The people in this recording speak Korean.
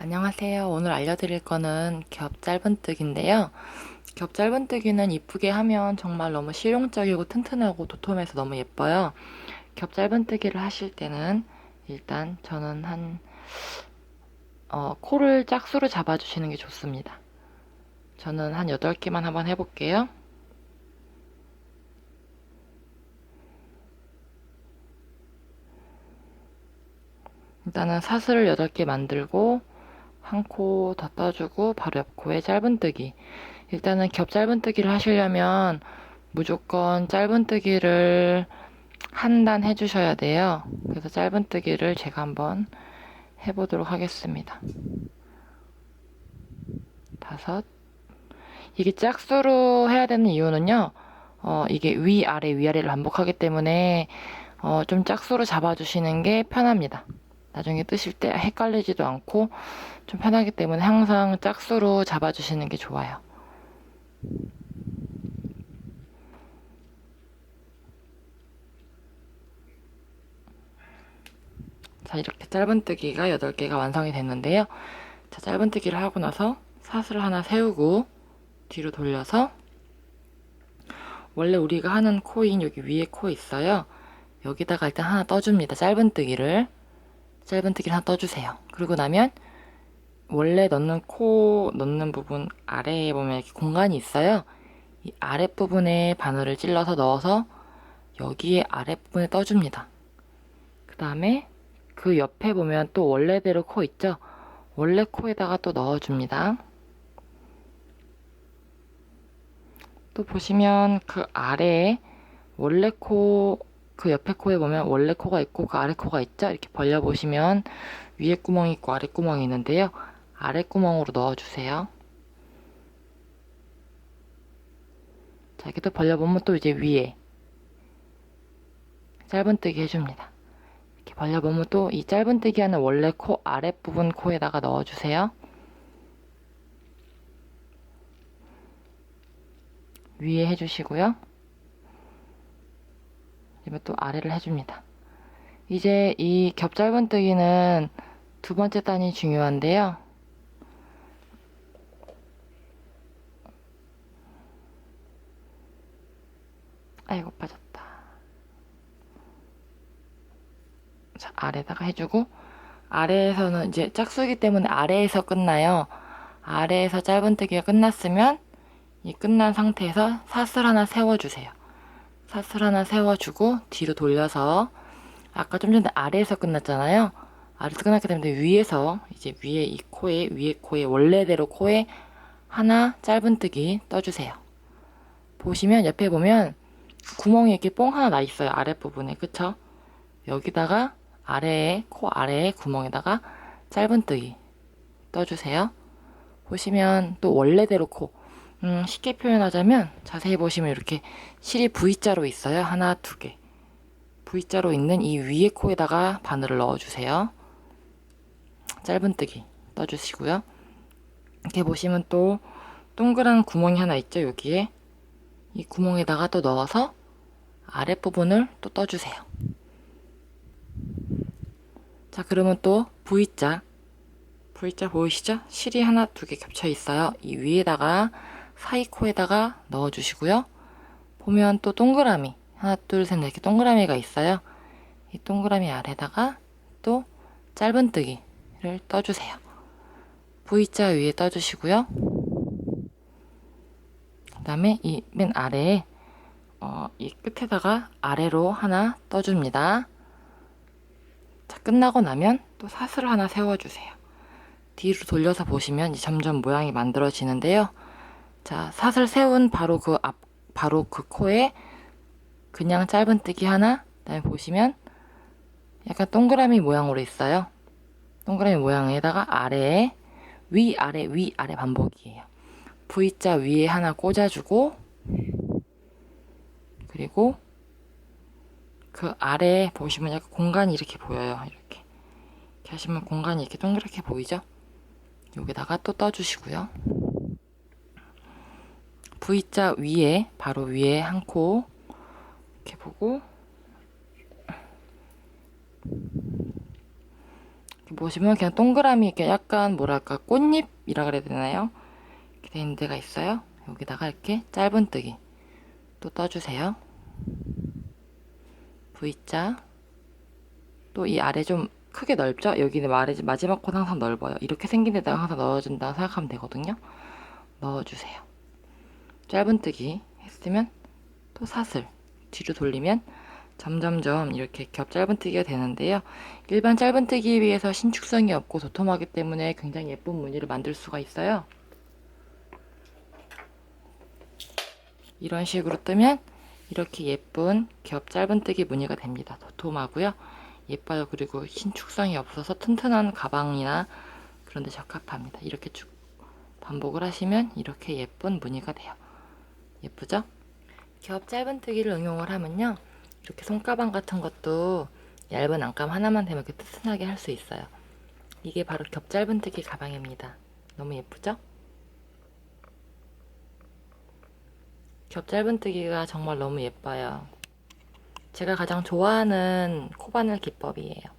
안녕하세요. 오늘 알려드릴 거는 겹 짧은뜨기인데요. 겹 짧은뜨기는 이쁘게 하면 정말 너무 실용적이고 튼튼하고 도톰해서 너무 예뻐요. 겹 짧은뜨기를 하실 때는 일단 저는 한 어, 코를 짝수로 잡아주시는 게 좋습니다. 저는 한 8개만 한번 해볼게요. 일단은 사슬을 8개 만들고 한코더 떠주고 바로 옆 코에 짧은뜨기. 일단은 겹 짧은뜨기를 하시려면 무조건 짧은뜨기를 한 단 해주셔야 돼요. 그래서 짧은뜨기를 제가 한번 해보도록 하겠습니다. 다섯. 이게 짝수로 해야 되는 이유는요 어, 이게 위아래 위아래를 반복하기 때문에 어, 좀 짝수로 잡아주시는 게 편합니다 나중에 뜨실 때 헷갈리지도 않고 좀 편하기 때문에 항상 짝수로 잡아주시는 게 좋아요. 자, 이렇게 짧은뜨기가 8개가 완성이 됐는데요. 자, 짧은뜨기를 하고 나서 사슬을 하나 세우고 뒤로 돌려서 원래 우리가 하는 코인 여기 위에 코 있어요. 여기다가 일단 하나 떠줍니다. 짧은뜨기를. 짧은뜨기를 하나 떠주세요. 그리고 나면 원래 넣는 코 넣는 부분 아래에 보면 이렇게 공간이 있어요. 이 아랫부분에 바늘을 찔러서 넣어서 여기에 아랫부분에 떠줍니다. 그 다음에 그 옆에 보면 또 원래대로 코 있죠? 원래 코에다가 또 넣어줍니다. 또 보시면 그 아래에 원래 코, 그 옆에 코에 보면 원래 코가 있고 그 아래 코가 있죠? 이렇게 벌려보시면 위에 구멍이 있고 아래 구멍이 있는데요. 아래 구멍으로 넣어주세요. 자, 이렇게 또 벌려보면 또 이제 위에 짧은뜨기 해줍니다. 이렇게 벌려보면 또 이 짧은뜨기 하는 원래 코 아랫부분 코에다가 넣어주세요. 위에 해주시고요. 그리고 또 아래를 해줍니다. 이제 이 겹 짧은뜨기는 두 번째 단이 중요한데요. 아이고 빠졌다. 자 아래다가 해주고 아래에서는 이제 짝수기 때문에 아래에서 끝나요. 아래에서 짧은뜨기가 끝났으면 이 끝난 상태에서 사슬 하나 세워주세요. 사슬 하나 세워주고 뒤로 돌려서 아까 좀 전에 아래에서 끝났잖아요. 아래에서 끝났기 때문에 위에서 이제 위에 이 코에 위에 코에 원래대로 코에 하나 짧은뜨기 떠주세요. 보시면 옆에 보면 구멍이 이렇게 뽕 하나 나 있어요. 아랫부분에. 그쵸? 여기다가 아래에, 코 아래에 구멍에다가 짧은뜨기 떠주세요. 보시면 또 원래대로 코. 음, 쉽게 표현하자면 자세히 보시면 이렇게 실이 V자로 있어요. 하나, 두 개. V자로 있는 이 위에 코에다가 바늘을 넣어주세요. 짧은뜨기 떠주시고요. 이렇게 보시면 또 동그란 구멍이 하나 있죠. 여기에. 이 구멍에다가 또 넣어서 아랫부분을 또 떠주세요. 자, 그러면 또 V자. V자 보이시죠? 실이 하나, 두 개 겹쳐 있어요. 이 위에다가 사이 코에다가 넣어주시고요. 보면 또 동그라미. 하나, 둘, 셋, 넷 이렇게 동그라미가 있어요. 이 동그라미 아래다가 또 짧은뜨기를 떠주세요. V자 위에 떠주시고요. 그 다음에 이 맨 아래에 어, 이 끝에다가 아래로 하나 떠줍니다. 자, 끝나고 나면 또 사슬을 하나 세워주세요. 뒤로 돌려서 보시면 점점 모양이 만들어지는데요. 자, 사슬 세운 바로 그 앞, 바로 그 코에 그냥 짧은뜨기 하나, 그 다음에 보시면 약간 동그라미 모양으로 있어요. 동그라미 모양에다가 아래에 위, 아래, 위, 아래 반복이에요. V자 위에 하나 꽂아주고 그리고 그 아래에 보시면 약간 공간이 이렇게 보여요. 이렇게. 이렇게 하시면 공간이 이렇게 동그랗게 보이죠? 여기다가 또 떠주시고요. V자 위에 바로 위에 한 코 이렇게 보고 이렇게 보시면 그냥 동그라미 이렇게 약간 뭐랄까 꽃잎이라 그래야 되나요? 이렇게 돼 있는 데가 있어요. 여기다가 이렇게 짧은뜨기 또 떠주세요. V자 또 이 아래 좀 크게 넓죠? 여기는 마지막 코 항상 넓어요. 이렇게 생긴 데다가 항상 넣어준다고 생각하면 되거든요. 넣어주세요. 짧은뜨기 했으면 또 사슬 뒤로 돌리면 점점점 이렇게 겹 짧은뜨기가 되는데요. 일반 짧은뜨기에 비해서 신축성이 없고 도톰하기 때문에 굉장히 예쁜 무늬를 만들 수가 있어요. 이런 식으로 뜨면 이렇게 예쁜 겹 짧은뜨기 무늬가 됩니다. 도톰하고요. 예뻐요. 그리고 신축성이 없어서 튼튼한 가방이나 그런 데 적합합니다. 이렇게 쭉 반복을 하시면 이렇게 예쁜 무늬가 돼요. 예쁘죠? 겹 짧은뜨기를 응용을 하면요. 이렇게 손가방 같은 것도 얇은 안감 하나만 되면 이렇게 튼튼하게 할 수 있어요. 이게 바로 겹 짧은뜨기 가방입니다. 너무 예쁘죠? 겹 짧은뜨기가 정말 너무 예뻐요. 제가 가장 좋아하는 코바늘 기법이에요.